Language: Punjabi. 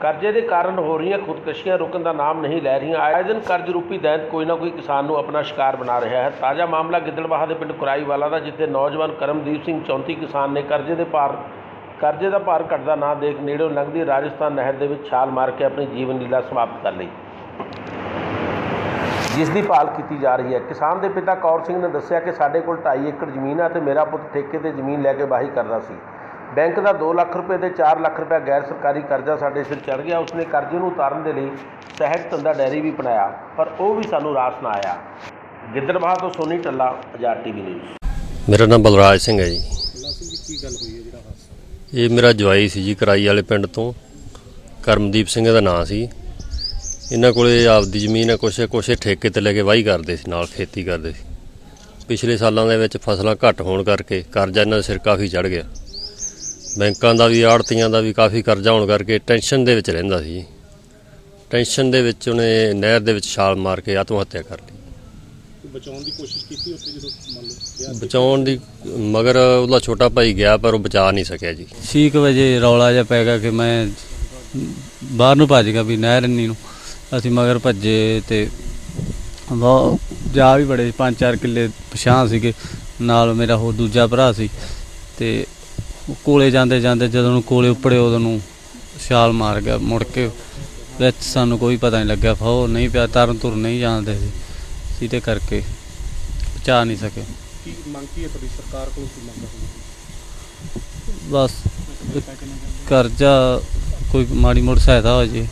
ਕਰਜ਼ੇ ਦੇ ਕਾਰਨ ਹੋ ਰਹੀਆਂ ਖੁਦਕਸ਼ੀਆਂ ਰੁਕਣ ਦਾ ਨਾਮ ਨਹੀਂ ਲੈ ਰਹੀਆਂ। ਆਏ ਦਿਨ ਕਰਜ਼ ਰੂਪੀ ਦੈਂਤ ਕੋਈ ਨਾ ਕੋਈ ਕਿਸਾਨ ਨੂੰ ਆਪਣਾ ਸ਼ਿਕਾਰ ਬਣਾ ਰਿਹਾ ਹੈ। ਤਾਜ਼ਾ ਮਾਮਲਾ ਗਿੱਦੜਬਾਹਾ ਦੇ ਪਿੰਡ ਕੁਰਾਈਵਾਲਾ ਦਾ, ਜਿੱਥੇ ਨੌਜਵਾਨ ਕਰਮਦੀਪ ਸਿੰਘ 34 ਕਿਸਾਨ ਨੇ ਕਰਜ਼ੇ ਦੇ ਭਾਰ, ਕਰਜ਼ੇ ਦਾ ਭਾਰ ਘਟਦਾ ਨਾ ਦੇਖ ਨੇੜਿਓਂ ਲੰਘਦੀ ਰਾਜਸਥਾਨ ਨਹਿਰ ਦੇ ਵਿੱਚ ਛਾਲ ਮਾਰ ਕੇ ਆਪਣੀ ਜੀਵਨ ਲੀਲਾ ਸਮਾਪਤ ਕਰ ਲਈ। ਜਿਸ ਦੀ ਭਾਲ ਕੀਤੀ ਜਾ ਰਹੀ ਹੈ। ਕਿਸਾਨ ਦੇ ਪਿਤਾ ਕੌਰ ਸਿੰਘ ਨੇ ਦੱਸਿਆ ਕਿ ਸਾਡੇ ਕੋਲ 2.5 ਏਕੜ ਜ਼ਮੀਨ ਹੈ ਤੇ ਮੇਰਾ ਪੁੱਤ ਠੇਕੇ ਤੇ ਜ਼ਮੀਨ ਲੈ ਕੇ ਵਾਹੀ ਕਰਦਾ ਸੀ। ਬੈਂਕ ਦਾ 2 ਲੱਖ ਰੁਪਏ ਤੇ 4 ਲੱਖ ਰੁਪਏ ਗੈਰ ਸਰਕਾਰੀ ਕਰਜ਼ਾ ਸਾਡੇ ਸਿਰ ਚੜ ਗਿਆ। ਉਸਨੇ ਕਰਜ਼ੇ ਨੂੰ ਉਤਾਰਨ ਦੇ ਲਈ ਸਹਿਜ ਧੰਦਾ ਡੈਰੀ ਵੀ ਬਣਾਇਆ ਪਰ ਉਹ ਵੀ ਸਾਨੂੰ ਰਾਸ ਨਾ ਆਇਆ। ਗਿੱਦੜਬਾਹਾ ਤੋਂ ਸੋਨੀ ਟੱਲਾ ਆਜ਼ਾਦ ਟੀਵੀ ਨਿਊਜ਼। ਮੇਰਾ ਨਾਮ ਬਲਰਾਜ ਸਿੰਘ ਹੈ ਜੀ। ਕੀ ਗੱਲ ਹੋਈ ਹੈ ਜਿਹੜਾ ਹਾਦਸਾ? ਇਹ ਮੇਰਾ ਜਵਾਈ ਸੀ ਜੀ ਕਰਾਈ ਵਾਲੇ ਪਿੰਡ ਤੋਂ। ਕਰਮਦੀਪ ਸਿੰਘ ਦਾ ਨਾਂ ਸੀ। ਇਹਨਾਂ ਕੋਲੇ ਆਪਦੀ ਜ਼ਮੀਨ ਹੈ ਕੁਛ ਕੁਛ ਠੇਕੇ ਤੇ ਲੈ ਕੇ ਵਾਹੀ ਕਰਦੇ ਸੀ ਨਾਲ ਖੇਤੀ ਕਰਦੇ ਸੀ। ਪਿਛਲੇ ਸਾਲਾਂ ਦੇ ਵਿੱਚ ਫਸਲਾਂ ਘੱਟ ਹੋਣ ਕਰਕੇ ਕਰਜ਼ਾ ਇਹਨਾਂ ਦੇ ਸਿਰ ਕਾਫੀ ਚੜ ਗਿਆ। ਬੈਂਕਾਂ ਦਾ ਵੀ ਆੜਤੀਆਂ ਦਾ ਵੀ ਕਾਫੀ ਕਰਜ਼ਾ ਹੋਣ ਕਰਕੇ ਟੈਨਸ਼ਨ ਦੇ ਵਿੱਚ ਰਹਿੰਦਾ ਸੀ। ਜੀ ਟੈਨਸ਼ਨ ਦੇ ਵਿੱਚ ਉਹਨੇ ਨਹਿਰ ਦੇ ਵਿੱਚ ਛਾਲ ਮਾਰ ਕੇ ਆਤਮ ਹੱਤਿਆ ਕਰ ਲਈ। ਬਚਾਉਣ ਦੀ ਕੋਸ਼ਿਸ਼ ਕੀਤੀ ਉੱਥੇ ਜਦੋਂ ਮੰਨ ਲਓ ਵਿਆਹ ਤੇ- ਬਚਾਉਣ ਦੀ ਮਗਰ ਉਹਦਾ ਛੋਟਾ ਭਾਈ ਗਿਆ ਪਰ ਉਹ ਬਚਾ ਨਹੀਂ ਸਕਿਆ ਜੀ। ਛੇ ਕੁ ਵਜੇ ਰੌਲਾ ਜਿਹਾ ਪੈ ਗਿਆ ਕਿ ਮੈਂ ਬਾਹਰ ਨੂੰ ਭੱਜ ਗਿਆ ਵੀ ਨਹਿਰ ਇੰਨੀ ਨੂੰ। ਅਸੀਂ ਮਗਰ ਭੱਜੇ ਤੇ ਬਹੁਤ ਜਾ ਵੀ ਬੜੇ ਪੰਜ ਚਾਰ ਕਿੱਲੇ ਪਛਾਂ ਸੀਗੇ। ਨਾਲ ਮੇਰਾ ਹੋਰ ਦੂਜਾ ਭਰਾ ਸੀ ਤੇ ਉਹ ਕੋਲੇ ਜਾਂਦੇ ਜਾਂਦੇ ਜਦੋਂ ਨੂੰ ਕੋਲੇ ਉੱਪੜੇ ਉਦੋਂ ਨੂੰ ਛਾਲ ਮਾਰ ਗਿਆ ਮੁੜ ਕੇ ਵਿੱਚ ਸਾਨੂੰ ਕੋਈ ਪਤਾ ਨਹੀਂ ਲੱਗਿਆ ਫੋ ਨਹੀਂ ਪਿਆ ਤਰਨ ਤੁਰ ਨਹੀਂ ਜਾਂਦੇ ਸੀ। ਜਿਹਦੇ ਕਰਕੇ ਬਚਾ ਨਹੀਂ ਸਕੇ। ਕੀ ਮੰਗ ਕੀ ਹੈ ਤੁਹਾਡੀ? ਸਰਕਾਰ ਕੋਲੋਂ ਕੀ ਮੰਗ ਹੈ? ਬਸ ਕਰਜ਼ਾ ਕੋਈ ਮਾੜੀ ਮੋਟੀ ਸਹਾਇਤਾ ਹੋ ਜੇ।